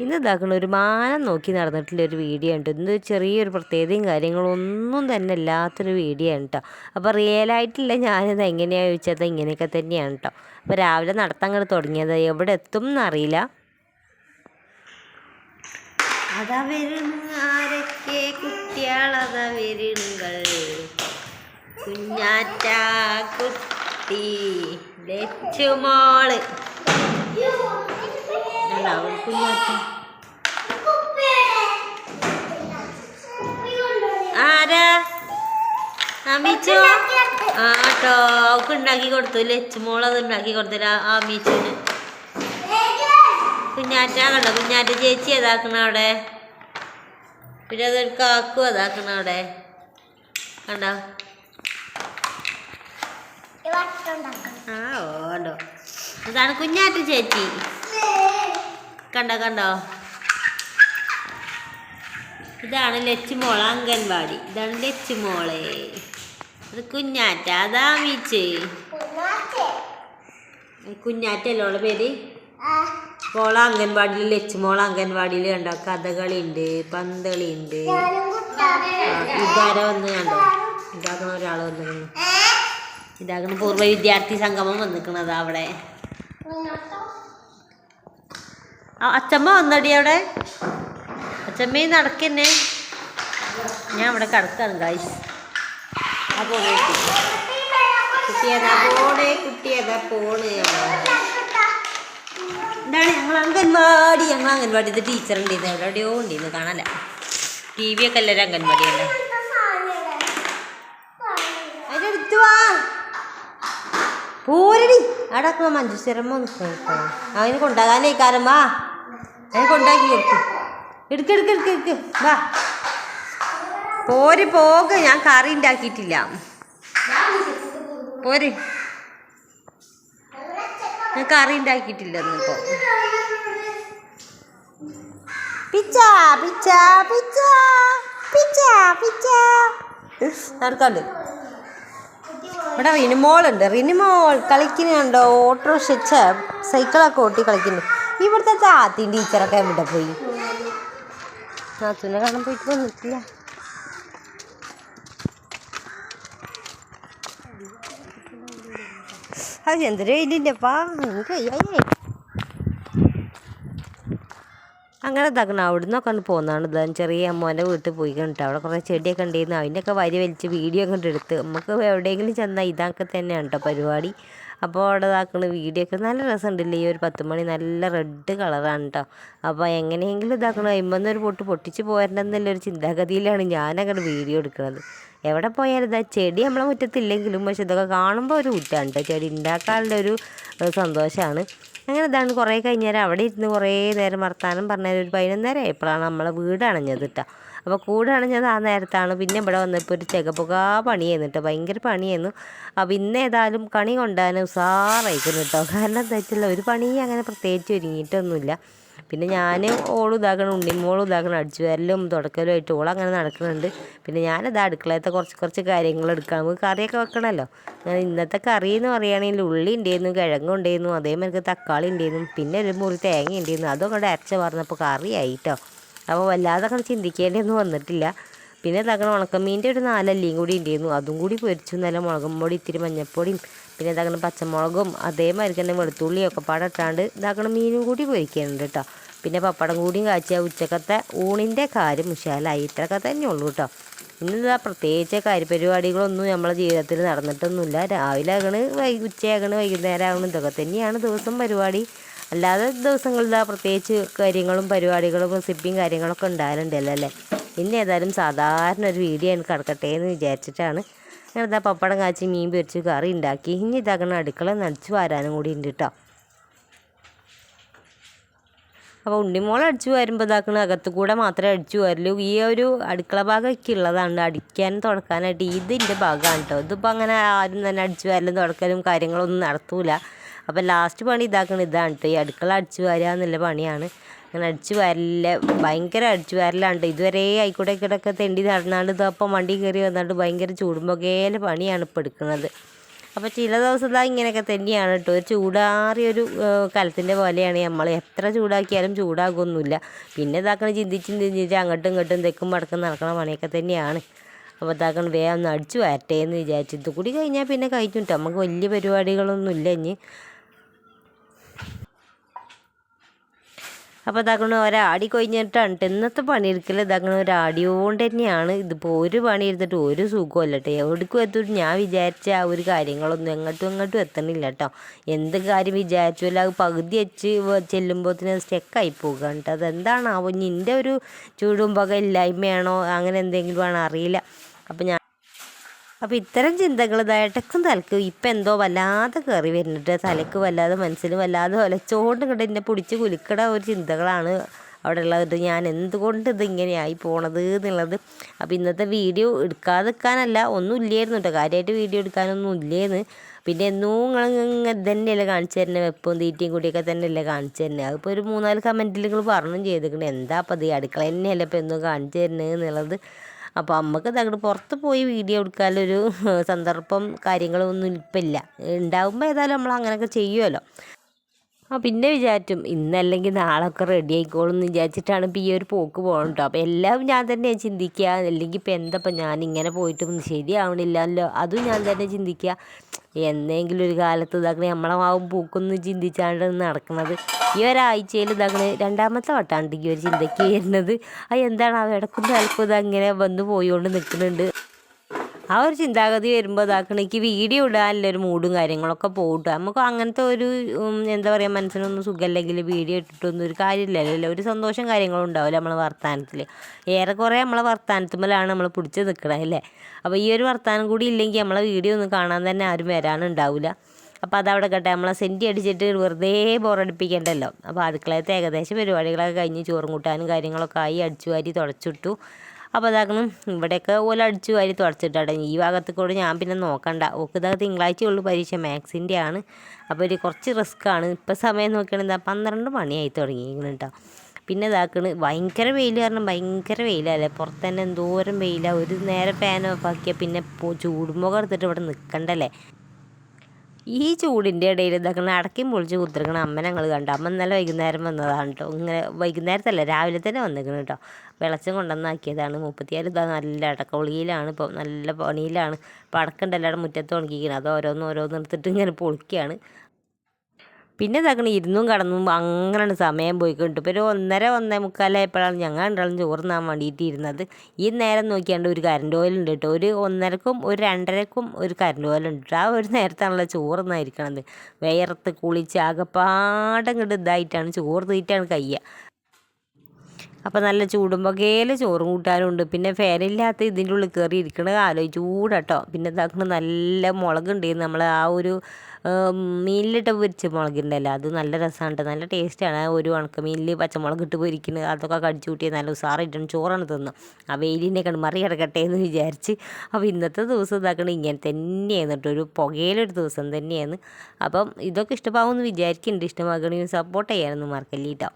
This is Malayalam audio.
ഇന്ന് ഇതാക്കണ ഒരു മാനം നോക്കി നടന്നിട്ടുള്ള ഒരു വീഡിയോ ഉണ്ട് ഇന്ന് ചെറിയൊരു പ്രത്യേകതയും കാര്യങ്ങളൊന്നും തന്നെ ഇല്ലാത്തൊരു വീഡിയോ ആണ് കേട്ടോ അപ്പോൾ റിയലായിട്ടുള്ള ഞാനിത് എങ്ങനെയാണ് ചോദിച്ചത് ഇങ്ങനെയൊക്കെ തന്നെയാണ് കേട്ടോ അപ്പോൾ രാവിലെ നടത്താൻ കണ്ട് തുടങ്ങിയത് എവിടെ എത്തും എന്നറിയില്ല. കുഞ്ഞാറ്റ കുട്ടി ലച്ചുമോൾ ഉണ്ടാവും കുഞ്ഞാറ്റ ആരാ? അമ്മീച്ചോ ആ കേട്ടോ. അവൾക്ക് ഉണ്ടാക്കി കൊടുത്തു. ലച്ചുമോൾ അത് ഉണ്ടാക്കി കൊടുത്തില്ല ആ മീച്ചുവിന് കുഞ്ഞാറ്റ കണ്ടോ? കുഞ്ഞാറ്റ ചേച്ചി അതാക്കണ അവിടെ? പിന്നെ അതൊരു കാക്കു അതാക്കണ അവിടെ? കണ്ടോ? ആ ഓണ്ടോ അതാണ് കുഞ്ഞാറ്റ ചേച്ചി. കണ്ടോ കണ്ടോ? ഇതാണ് ലച്ചുമോള അംഗൻവാടി. ഇതാണ് ലച്ചുമോളെ. അത് കുഞ്ഞാറ്റ. അതാ മീച്ച്. കുഞ്ഞാറ്റല്ലോ ഓളെ പേര്? മോള അംഗൻവാടിയിൽ ലച്ചുമോള അംഗൻവാടിയിൽ കണ്ടോ? കഥകളി ഉണ്ട് പന്തളി ഉണ്ട് ഇതാര വന്ന് കണ്ടോ? ഇതാക്കണ ഒരാൾ വന്നിരുന്നു ഇതാക്കണ പൂർവ വിദ്യാർത്ഥി സംഗമം വന്നിക്കണത് അവിടെ. അച്ചമ്മ വന്നടി അവിടെ. അച്ചമ്മ നടക്കന്നെ. ഞാൻ അവിടെ കിടക്കാണ് ഗായ്സ് ആ പോണേ. കുട്ടിയതാ പോണേ കുട്ടിയതാ പോണേ. എന്താണ് ഞങ്ങൾ അംഗൻവാടി? ഞങ്ങൾ അംഗൻവാടി ഇത് ടീച്ചർ ഉണ്ടായിരുന്നു എവിടെ എവിടെയോ ഉണ്ടായിരുന്നു കാണാല ടി വി ഒക്കെ എല്ലാവരും അംഗൻവാടിയല്ല അതിന്റെ അടുത്ത് വാ. പോരടി. അവിടെ മഞ്ജുസ്വരമ്മ നിൽക്കണം അവന് കൊണ്ടാകാനേ കാരമ്മ. വാ അവന് കൊണ്ടാക്കി കൊടുക്കും. എടുക്ക് എടുക്ക് എടുക്ക് എടുക്ക്. വാ. പോര് പോക ഞാൻ കറി ഉണ്ടാക്കിയിട്ടില്ല. പോര്. ഞാൻ കറി ഉണ്ടാക്കിയിട്ടില്ല ഇന്നിപ്പോ പിച്ച പിച്ച പിച്ച. പിച്ച പിച്ച. നടക്കാണ്ട്. ഇവിടെ റിനിമോളുണ്ട്. റിനിമോൾ കളിക്കുന്നുണ്ടോ? ഓട്ടോറിക്ഷ സൈക്കിളൊക്കെ ഓട്ടി കളിക്കുന്നുണ്ട് ഇവിടുത്തെ താത്തിയും ടീച്ചറൊക്കെ എവിടെ പോയി? താത്തുനെ കാണാൻ പോയിട്ട് വന്നിട്ടില്ല. അത് എന്തൊരു വെയിലില്ലപ്പാ എനിക്ക് അങ്ങനെ ഇതാക്കണം അവിടെ നിന്നൊക്കെ പോകുന്നതാണ് ഇതാ. ചെറിയ അമ്മോന്റെ വീട്ടിൽ പോയി കണ്ടിട്ട് അവിടെ കുറേ ചെടിയൊക്കെ ഉണ്ടായിരുന്നു. അതിന്റെയൊക്കെ വരി വലിച്ച് വീഡിയോ കണ്ടെടുത്ത് നമുക്ക് എവിടെയെങ്കിലും ചെന്നാൽ ഇതൊക്കെ തന്നെയാണ് കേട്ടോ പരിപാടി. അപ്പോൾ അവിടെ ഇതാക്കണ. വീഡിയോ ഒക്കെ നല്ല രസമുണ്ടല്ലേ? ഈ ഒരു പത്ത് മണി നല്ല റെഡ് കളറാണ് കേട്ടോ അപ്പോൾ എങ്ങനെയെങ്കിലും ഇതാക്കണം. അയിമ്പന്ന് ഒരു പൊട്ട് പൊട്ടിച്ച് പോരണ്ടെന്നുള്ള ഒരു ചിന്താഗതിയിലാണ് ഞാനങ്ങനെ വീഡിയോ എടുക്കുന്നത് എവിടെ പോയാലും ഇതാ ചെടി നമ്മളെ മുറ്റത്തില്ലെങ്കിലും പക്ഷെ ഇതൊക്കെ കാണുമ്പോൾ ഒരു കുറ്റാണ് കേട്ടോ ചെടി ഉണ്ടാക്കാനുള്ള ഒരു സന്തോഷമാണ് അങ്ങനെ ഇതാണ് കുറേ കഴിഞ്ഞാൽ അവിടെ ഇരുന്ന് കുറേ നേരം വർത്താനം പറഞ്ഞാൽ ഒരു പതിനൊന്നര എപ്പോഴാണ് നമ്മളെ വീട് അണഞ്ഞത് കേട്ടോ അപ്പോൾ കൂടാണ് ഞാൻ ആ നേരത്താണ് പിന്നെ ഇവിടെ വന്നപ്പോൾ ഒരു ചെകപ്പുക പണിയായിരുന്നു കേട്ടോ ഭയങ്കര പണിയായിരുന്നു. അപ്പോൾ ഇന്ന് ഏതായാലും കണി കൊണ്ടാൻ ഉസാറായിരിക്കുന്നു കേട്ടോ കാരണം എന്താ വെച്ചാൽ ഒരു പണി അങ്ങനെ പ്രത്യേകിച്ച് ഒരുങ്ങിയിട്ടൊന്നുമില്ല. പിന്നെ ഞാൻ ഓളും ഇതാക്കണം ഉണ്ണിമോളും ഇതാക്കണം അടിച്ചു വരലും തുടക്കലും ആയിട്ട് അങ്ങനെ നടക്കുന്നുണ്ട്. പിന്നെ ഞാനത് അടുക്കളയത്തെ കുറച്ച് കുറച്ച് കാര്യങ്ങൾ എടുക്കാം നമുക്ക് കറിയൊക്കെ വെക്കണമല്ലോ ഞാൻ ഇന്നത്തെ കറി എന്ന് പറയുകയാണെങ്കിൽ ഉള്ളി ഉണ്ടായിരുന്നു കിഴങ്ങുണ്ടായിരുന്നു അതേമാതിരി തക്കാളി ഉണ്ടായിരുന്നു പിന്നെ ഒരു മുറി തേങ്ങ ഉണ്ടായിരുന്നു അതൊക്കെ അരച്ച പറഞ്ഞപ്പോൾ കറിയായി കേട്ടോ അപ്പോൾ വല്ലാതെ അങ്ങനെ ചിന്തിക്കേണ്ടിയൊന്നും വന്നിട്ടില്ല. പിന്നെ തകണ ഉണക്കമീന്റെ ഒരു നാലല്ലിയും കൂടി ഉണ്ടായിരുന്നു. അതും കൂടി പൊരിച്ചു നല്ല മുളകും പൊടി ഇത്തിരി മഞ്ഞപ്പൊടിയും പിന്നെ തകണ പച്ചമുളകും അതേമാതിരി തന്നെ വെളുത്തുള്ളിയും ഒക്കെ പാടെ ഇട്ടാണ്ട് ഇതാക്കണം മീനും കൂടി പൊരിക്കുന്നുണ്ട് കേട്ടോ. പിന്നെ പപ്പടം കൂടിയും കാച്ചിയ ഉച്ചക്കത്തെ ഊണിന്റെ കാര്യം ഉഷാലായി ഇത്രയൊക്കെ തന്നെ ഉള്ളൂ കേട്ടോ. ഇന്നിതാ പ്രത്യേകിച്ച് കാര്യപരിപാടികളൊന്നും നമ്മളെ ജീവിതത്തിൽ നടന്നിട്ടൊന്നുമില്ല. രാവിലെ ആകണ് വൈ ഉച്ചയാകണ് വൈകുന്നേരം ആകണം ഇതൊക്കെ തന്നെയാണ് ദിവസം പരിപാടി. അല്ലാതെ ദിവസങ്ങളിലെ പ്രത്യേകിച്ച് കാര്യങ്ങളും പരിപാടികളും റെസിപ്പിയും കാര്യങ്ങളൊക്കെ ഉണ്ടാകലുണ്ടല്ലോ അല്ലേ? ഇന്ന് ഏതായാലും സാധാരണ ഒരു വീഡിയോ എനിക്ക് കിടക്കട്ടെ എന്ന് വിചാരിച്ചിട്ടാണ്. ഞാനിതാ പപ്പടം കാച്ചി മീൻ പൊരിച്ച് കറി ഉണ്ടാക്കി. ഇനി ഇതാക്കണം അടുക്കള നടിച്ചു വാരാനും കൂടി ഉണ്ട് കേട്ടോ അപ്പോൾ ഉണ്ണിമോൾ അടിച്ചു വരുമ്പോൾ ഇതാക്കണ അകത്ത് കൂടെ മാത്രമേ അടിച്ചു വരലൂ. ഈ ഒരു അടുക്കള ഭാഗമൊക്കെ ഉള്ളതാണ്. അടിക്കാനും തുടക്കാനായിട്ട് ഇതിന്റെ ഭാഗമാണ് കേട്ടോ ഇതിപ്പോൾ അങ്ങനെ ആരും തന്നെ അടിച്ചു വരലും തുടക്കലും കാര്യങ്ങളൊന്നും നടത്തൂല. അപ്പോൾ ലാസ്റ്റ് പണി ഇതാക്കണം. ഇതാണ് കേട്ടോ ഈ അടുക്കള അടിച്ചു വരിക എന്നുള്ള പണിയാണ്. അങ്ങനെ അടിച്ചു വരല്ല ഭയങ്കര അടിച്ചു വരലാണ്ട് ഇതുവരെ ആയിക്കോട്ടെ കിടക്കെ തെണ്ടി നടന്നാണ്ട് ഇതപ്പം വണ്ടി കയറി വന്നാണ്ട് ഭയങ്കര ചൂടുമ്പൊക്കേലെ പണിയാണ് ഇപ്പോൾ എടുക്കുന്നത്. അപ്പോൾ ചില ദിവസം ഇങ്ങനെയൊക്കെ തന്നെയാണ് കേട്ടോ ഒരു ചൂടാറിയൊരു കലത്തിന്റെ പോലെയാണ് നമ്മൾ എത്ര ചൂടാക്കിയാലും ചൂടാകൊന്നുമില്ല പിന്നെ ഇതാക്കണ ചിന്തിച്ച് ചിന്തിച്ച് അങ്ങോട്ടും ഇങ്ങോട്ടും തെക്കും മടക്കും നടക്കണ പണിയൊക്കെ തന്നെയാണ്. അപ്പോൾ ഇതാക്കണം വേഗം ഒന്ന് അടിച്ചു വരട്ടെ എന്ന് വിചാരിച്ചു. ഇത് കൂടി കഴിഞ്ഞാൽ പിന്നെ കഴിക്കും കേട്ടോ നമുക്ക് വലിയ പരിപാടികളൊന്നും ഇല്ല ഇനി. അപ്പോൾ ഇതാക്കണ ഒരാടി കൊഴിഞ്ഞിട്ടാണ് ട്ടോ ഇന്നത്തെ പണിയെടുക്കൽ ഇതാക്കണ ഒരാടി കൊണ്ട് തന്നെയാണ് ഇതിപ്പോൾ ഒരു പണി എടുത്തിട്ട് ഒരു സുഖമല്ല കേട്ടോ എവിടേക്കും എത്തിയിട്ട് ഞാൻ വിചാരിച്ച ആ ഒരു കാര്യങ്ങളൊന്നും എങ്ങോട്ടും എങ്ങോട്ടും എത്തണില്ല കേട്ടോ എന്ത് കാര്യം വിചാരിച്ചാലും അത് പകുതി വെച്ച് ചെല്ലുമ്പോഴത്തേന് സ്റ്റെക്കായി പോകുക കേട്ടോ അതെന്താണാവോ? ഇനി എന്റെ ഒരു ചൂടും പക ഇല്ലായ്മയാണോ? അങ്ങനെ എന്തെങ്കിലും ആണോ അറിയില്ല. അപ്പോൾ ഞാൻ അപ്പോൾ ഇത്തരം ചിന്തകൾ ഇടയ്ക്കും തലക്ക് ഇപ്പം എന്തോ വല്ലാതെ കയറി വരുന്നുണ്ട്. തലക്ക് വല്ലാതെ മനസ്സിൽ വല്ലാതെ ഒലച്ചോണ്ട് ഇങ്ങോട്ട് എന്നെ പിടിച്ച് കുലുക്കട ഒരു ചിന്തകളാണ് അവിടെ ഉള്ളത് ഞാൻ എന്തുകൊണ്ട് ഇത് ഇങ്ങനെയായി പോണത് എന്നുള്ളത്. അപ്പോൾ ഇന്നത്തെ വീഡിയോ എടുക്കാതെ നിൽക്കാനല്ല ഒന്നും ഇല്ലായിരുന്നു കേട്ടോ കാര്യമായിട്ട് വീഡിയോ എടുക്കാനൊന്നും ഇല്ലേന്ന്. പിന്നെ എന്നും നിങ്ങൾ തന്നെയല്ലേ കാണിച്ചു തരുന്നത് വെപ്പും തീറ്റയും കൂടിയൊക്കെ തന്നെയല്ലേ കാണിച്ചു തരുന്നത് അതിപ്പോൾ ഒരു മൂന്നാൽ കമന്റിൽ നിങ്ങൾ പറഞ്ഞും ചെയ്തിട്ടുണ്ട് എന്താ അപ്പോൾ അത് അടുക്കള തന്നെയല്ലേ ഇപ്പോൾ എന്നും കാണിച്ചു തരുന്നത് എന്നുള്ളത്. അപ്പോൾ അമ്മയ്ക്ക് അങ്ങോട്ട് പുറത്ത് പോയി വീഡിയോ എടുക്കാനൊരു സന്ദർഭം കാര്യങ്ങളൊന്നും ഇപ്പം ഇല്ല ഉണ്ടാകുമ്പോൾ ഏതായാലും നമ്മൾ അങ്ങനെയൊക്കെ ചെയ്യുമല്ലോ ആ പിന്നെ വിചാരിച്ചും ഇന്നല്ലെങ്കിൽ നാളൊക്കെ റെഡി ആയിക്കോളും എന്ന് വിചാരിച്ചിട്ടാണ് ഇപ്പോൾ ഈ ഒരു പോക്ക് പോകണം കേട്ടോ അപ്പോൾ എല്ലാം ഞാൻ തന്നെ ചിന്തിക്കുക അല്ലെങ്കിൽ ഇപ്പോൾ എന്തപ്പം ഞാൻ ഇങ്ങനെ പോയിട്ടും ശരിയാവണില്ലല്ലോ അതും ഞാൻ തന്നെ ചിന്തിക്കുക. എന്നെങ്കിലും ഒരു കാലത്ത് ഇതാക്കണേ നമ്മളെ മാവും പൂക്കൊന്ന് ചിന്തിച്ചാണ്ട് നടക്കുന്നത് ഈ ഒരാഴ്ചയിൽ ഇതാക്കണേ രണ്ടാമത്തെ വട്ടാണ്ട് ഈ ഒരു ചിന്തയ്ക്ക് വരുന്നത്. അത് എന്താണ് ആ ഇടക്കും തലക്കും ഇതങ്ങനെ വന്ന് പോയോണ്ട് നിൽക്കുന്നുണ്ട്. ആ ഒരു ചിന്താഗതി വരുമ്പോൾ ഇതാക്കണം എനിക്ക് വീഡിയോ ഇടാനുള്ള ഒരു മൂഡും കാര്യങ്ങളൊക്കെ പോകട്ടെ നമുക്ക് അങ്ങനത്തെ ഒരു എന്താ പറയുക മനസ്സിനൊന്നും സുഖമല്ലെങ്കിൽ വീഡിയോ ഇട്ടിട്ടൊന്നും ഒരു കാര്യമില്ലല്ലോ ഒരു സന്തോഷം കാര്യങ്ങളും ഉണ്ടാവില്ല നമ്മളെ വർത്തമാനത്തിൽ ഏറെക്കുറെ നമ്മളെ വർത്തമാനത്തുമ്പോഴാണ് നമ്മൾ പിടിച്ച് നിൽക്കണത് അല്ലേ? അപ്പോൾ ഈ ഒരു വർത്തമാനം കൂടി ഇല്ലെങ്കിൽ നമ്മളെ വീഡിയോ ഒന്നും കാണാൻ തന്നെ ആരും വരാനുണ്ടാവില്ല അപ്പോൾ അതവിടെ കേട്ടെ നമ്മളെ സെന്റി അടിച്ചിട്ട് വെറുതെ ബോറടിപ്പിക്കണ്ടല്ലോ. അപ്പോൾ അടുക്കളയത്തെ ഏകദേശം പരിപാടികളൊക്കെ കഴിഞ്ഞ് ചോറും കൂട്ടാനും കാര്യങ്ങളൊക്കെ ആയി അടിച്ചു വാരി തുടച്ചിട്ടു. അപ്പോൾ അതാക്കണം ഇവിടെയൊക്കെ ഓല അടിച്ചു വാരി തുടച്ചിട്ടാണ്. ഈ ഭാഗത്ത് കൂടെ ഞാൻ പിന്നെ നോക്കണ്ട. ഓക്ക് ഇതാ തിങ്കളാഴ്ച ഉള്ളു പരീക്ഷ. മാത്സിന്റെ ആണ് അപ്പോൾ ഒരു കുറച്ച് റിസ്ക് ആണ്. ഇപ്പോൾ സമയം നോക്കുകയാണെങ്കിൽ എന്താ പന്ത്രണ്ട് മണിയായി തുടങ്ങിയിരിക്കുന്നു കേട്ടോ. പിന്നെ ഇതാക്കണ് ഭയങ്കര വെയിൽ കാരണം ഭയങ്കര വെയിലല്ലേ? പുറത്ത് തന്നെ എന്തോരം വെയിലാണ് ഒരു നേരം ഫാൻ ഓഫ് ആക്കിയാൽ പിന്നെ ചൂടുമുഖം എടുത്തിട്ട് ഇവിടെ നിൽക്കണ്ടല്ലേ ഈ ചൂടിന്റെ ഇടയിൽ ഇതാക്കണ അടക്കും പൊളിച്ച് കുത്തിരിക്കണ അമ്മ ഞങ്ങൾ കണ്ടു. അമ്മ ഇന്നലെ വൈകുന്നേരം വന്നതാണ് കേട്ടോ. ഇങ്ങനെ വൈകുന്നേരത്തല്ല രാവിലെ തന്നെ വന്നിരിക്കണം കേട്ടോ. വെളച്ചം കൊണ്ടുവന്നാക്കിയതാണ് മുപ്പത്തിയാറ് ഇതാ നല്ല അടക്കൊളിയിലാണ് ഇപ്പോൾ നല്ല പണിയിലാണ്. അപ്പോൾ അടക്കണ്ടല്ലോ അവിടെ മുറ്റത്ത് ഉണക്കിക്കണം. അത് ഓരോന്ന് ഓരോന്ന് എടുത്തിട്ട് ഇങ്ങനെ പൊളിക്കുകയാണ് പിന്നെ തകണി ഇരുന്നും കടന്നും അങ്ങനെ സമയം പോയി കിട്ടും ഒരു ഒന്നര ഒന്നേ മുക്കാലായപ്പോഴാണ് ഞങ്ങൾ രണ്ടാളും ചോറുന്നാൻ വേണ്ടിയിട്ട് ഇരുന്നത്. ഈ നേരം നോക്കിയാണ്ട് ഒരു കരണ്ട് ഉണ്ട് കേട്ടോ. ഒരു ഒന്നരക്കും ഒരു രണ്ടരക്കും ഒരു കരണ്ട് ഓയിൽ ഉണ്ട് ആ ഒരു നേരത്താണല്ലോ ചോറുന്നായിരിക്കണത് വേർത്ത് കുളിച്ച് ആകെപ്പാടെ ഇങ്ങോട്ട് ഇതായിട്ടാണ് ചോറ് തീറ്റാണ് കയ്യ. അപ്പോൾ നല്ല ചൂടുമ്പൊകയിൽ ചോറും കൂട്ടാനും ഉണ്ട്. പിന്നെ ഫാനില്ലാത്ത ഇതിന്റെ ഉള്ളിൽ കയറി ഇരിക്കണത് ആലോചിച്ച് ചൂടാട്ടോ പിന്നെ ഇതാക്കണ നല്ല മുളകുണ്ട്. നമ്മൾ ആ ഒരു മീനിലിട്ട് പൊരിച്ച മുളകുണ്ടല്ലോ. അത് നല്ല രസമാണ് നല്ല ടേസ്റ്റാണ്. ഒരു ഉണക്കമീനിൽ പച്ചമുളക് ഇട്ട് പൊരിക്കുന്നത് അതൊക്കെ കടിച്ചു കൂട്ടി നല്ല ഉസാറായിട്ടാണ് ചോറാണ് തിന്നു. ആ വെയിലിനെ കണ്ട് മറി കിടക്കട്ടെ എന്ന് വിചാരിച്ച് അപ്പോൾ ഇന്നത്തെ ദിവസം ഇതാക്കണ ഇങ്ങനെ തന്നെയാണ് കേട്ടോ ഒരു പുകയിലൊരു ദിവസം തന്നെയാണ് അപ്പം ഇതൊക്കെ ഇഷ്ടമാവുമെന്ന് വിചാരിക്കുന്നുണ്ട് ഇഷ്ടമാകണമെങ്കിൽ സപ്പോർട്ട് ചെയ്യാനൊന്നും മറക്കല്ലേ കേട്ടോ